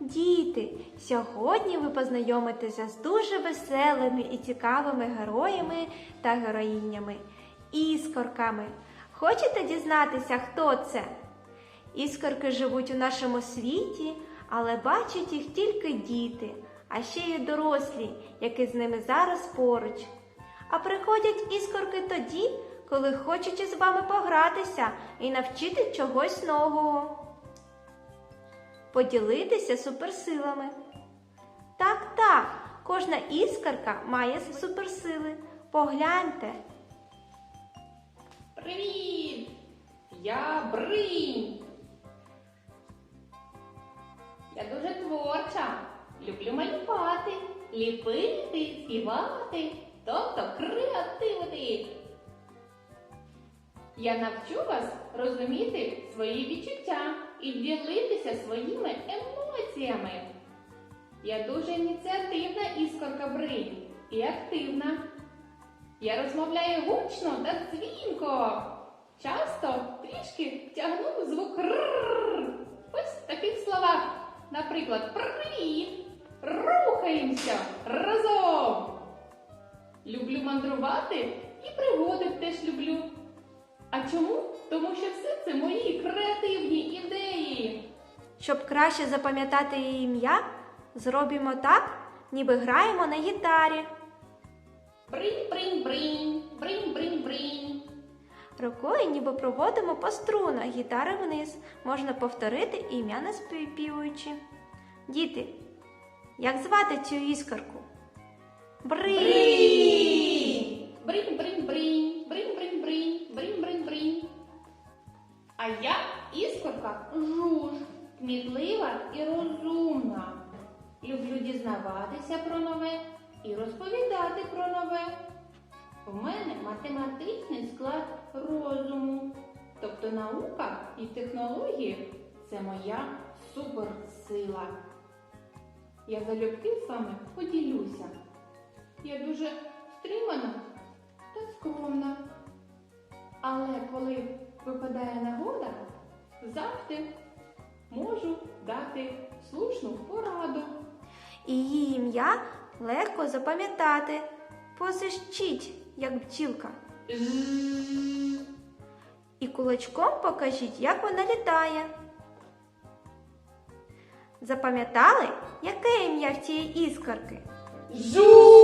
Діти, сьогодні ви познайомитеся з дуже веселими і цікавими героями та героїнями іскорками. Хочете дізнатися, хто це? Іскорки живуть у нашому світі, але бачать їх тільки діти, а ще є дорослі, які з ними зараз поруч. А приходять іскорки тоді, коли хочуть із вами погратися і навчити чогось нового поділитися суперсилами. Так, так, кожна іскарка має суперсили. Погляньте. Привіт! Я Бринь. Я дуже творча. Люблю малювати, ліпити, співати, тобто креативити. Я навчу вас розуміти свої відчуття і ділитися своїми емоціями. Я дуже ініціативна іскорка Бринь і активна. Я розмовляю гучно та дзвінко. Часто трішки тягну звук «рррр». Ось в таких словах. Наприклад, привіт! Рухаємося разом. Люблю мандрувати і пригоди теж люблю. А чому? Тому що все це мої креативні ідеї. Щоб краще запам'ятати її ім'я, зробимо так, ніби граємо на гітарі. Бринь-бринь-бринь, бринь-бринь-бринь. Рукою ніби проводимо по струнах гітари вниз. Можна повторити ім'я не співпівуючи. Діти, як звати цю іскорку? Бринь! Бринь-бринь-бринь, бринь-бринь-бринь, бринь. А я іскорка жуж, кмітлива і розумна. Люблю дізнаватися про нове і розповідати про нове. В мене математичний склад розуму. Тобто наука і технології це моя суперсила. Я залюбки з вами поділюся. Я дуже стримана та скромна. Але коли випадає нагода, завжди можу дати слушну пораду. І її ім'я легко запам'ятати. Позищіть, як бджілка. І кулачком покажіть, як вона літає. Запам'ятали, яке ім'я в цієї іскорки? Жуж!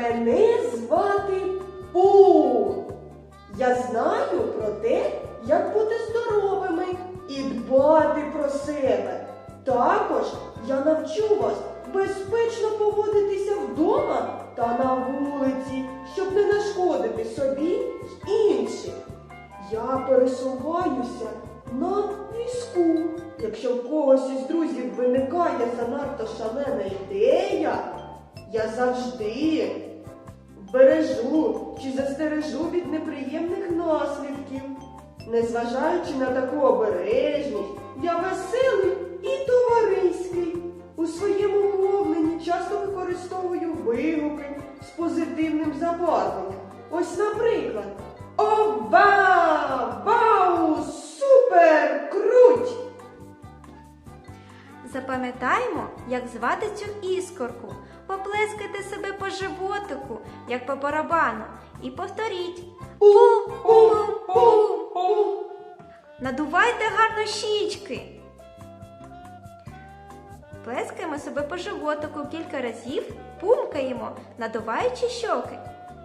Мене звати Пу. Я знаю про те, як бути здоровими і дбати про себе. Також я навчу вас безпечно поводитися вдома та на вулиці, щоб не нашкодити собі й іншим. Я пересуваюся на візку. Якщо в когось із друзів виникає занадто шалена ідея, я завжди бережу чи застережу від неприємних наслідків. Незважаючи на таку обережність, я веселий і товариський. У своєму мовленні часто використовую вигуки з позитивним забарвленням. Ось, наприклад, Ова! Вау! Супер! Круть! Запам'ятаємо, як звати цю іскорку. Поплескайте себе по животику, як по барабану, і повторіть. Пум-пум-пум-пум! Надувайте гарно щічки. Плескаємо себе по животику кілька разів, пумкаємо, надуваючи щоки.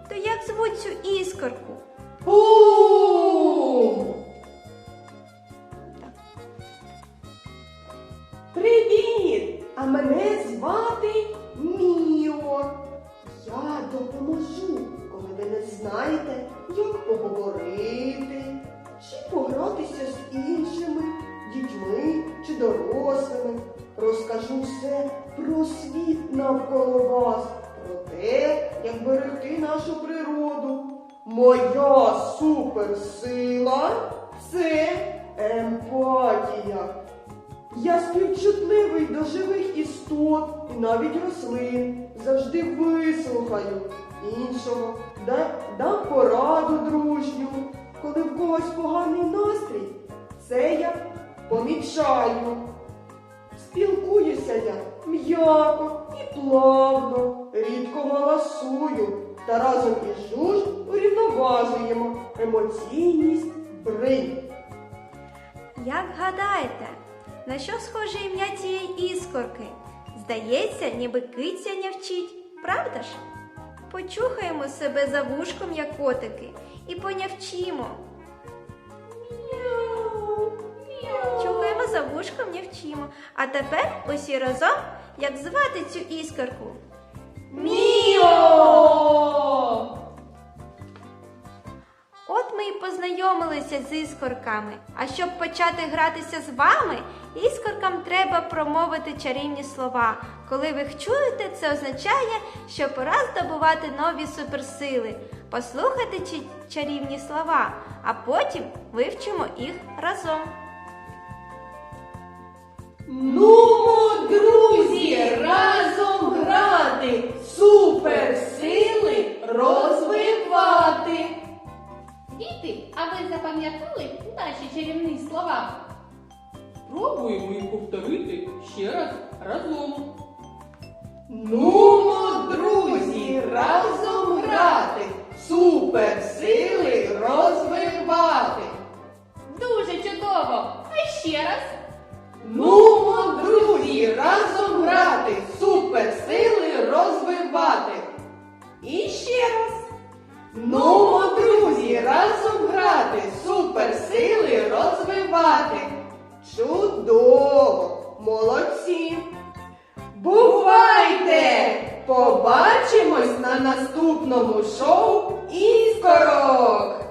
То як звуть цю іскорку? Пум! Привіт! А мене звати допоможу, коли ви не знаєте, як поговорити, чи погратися з іншими дітьми чи дорослими. Розкажу все про світ навколо вас, про те, як берегти нашу природу. Моя суперсила це емпатія. Я співчутливий до живих істот і навіть рослин. Завжди вислухаю іншого, да- дам пораду дружню. Коли в когось поганий настрій, це я помічаю. Спілкуюся я м'яко і плавно, рідко голосую, та разом із жуж урівноважуємо емоційність бринь. Як гадаєте, на що схоже ім'я цієї іскорки? Здається, ніби киця нявчить, правда ж? Почухаємо себе за вушком, як котики, і понявчимо. Чухаємо за вушком, нявчимо. А тепер усі разом, як звати цю іскорку? Міо! Познайомилися з іскорками. А щоб почати гратися з вами, іскоркам треба промовити чарівні слова. Коли ви їх чуєте, це означає, що пора здобувати нові суперсили. Послухайте чарівні слова, а потім вивчимо їх разом. Нумо, друзі, разом разом. Нумо, друзі, разом грати, суперсили розвивати. Дуже чудово! А ще раз. Нумо, друзі, разом грати, суперсили розвивати. І ще раз. Нумо, друзі, разом грати, суперсили розвивати. Чудово! Молодці! Бувайте! Побачимось на наступному шоу Іскорок!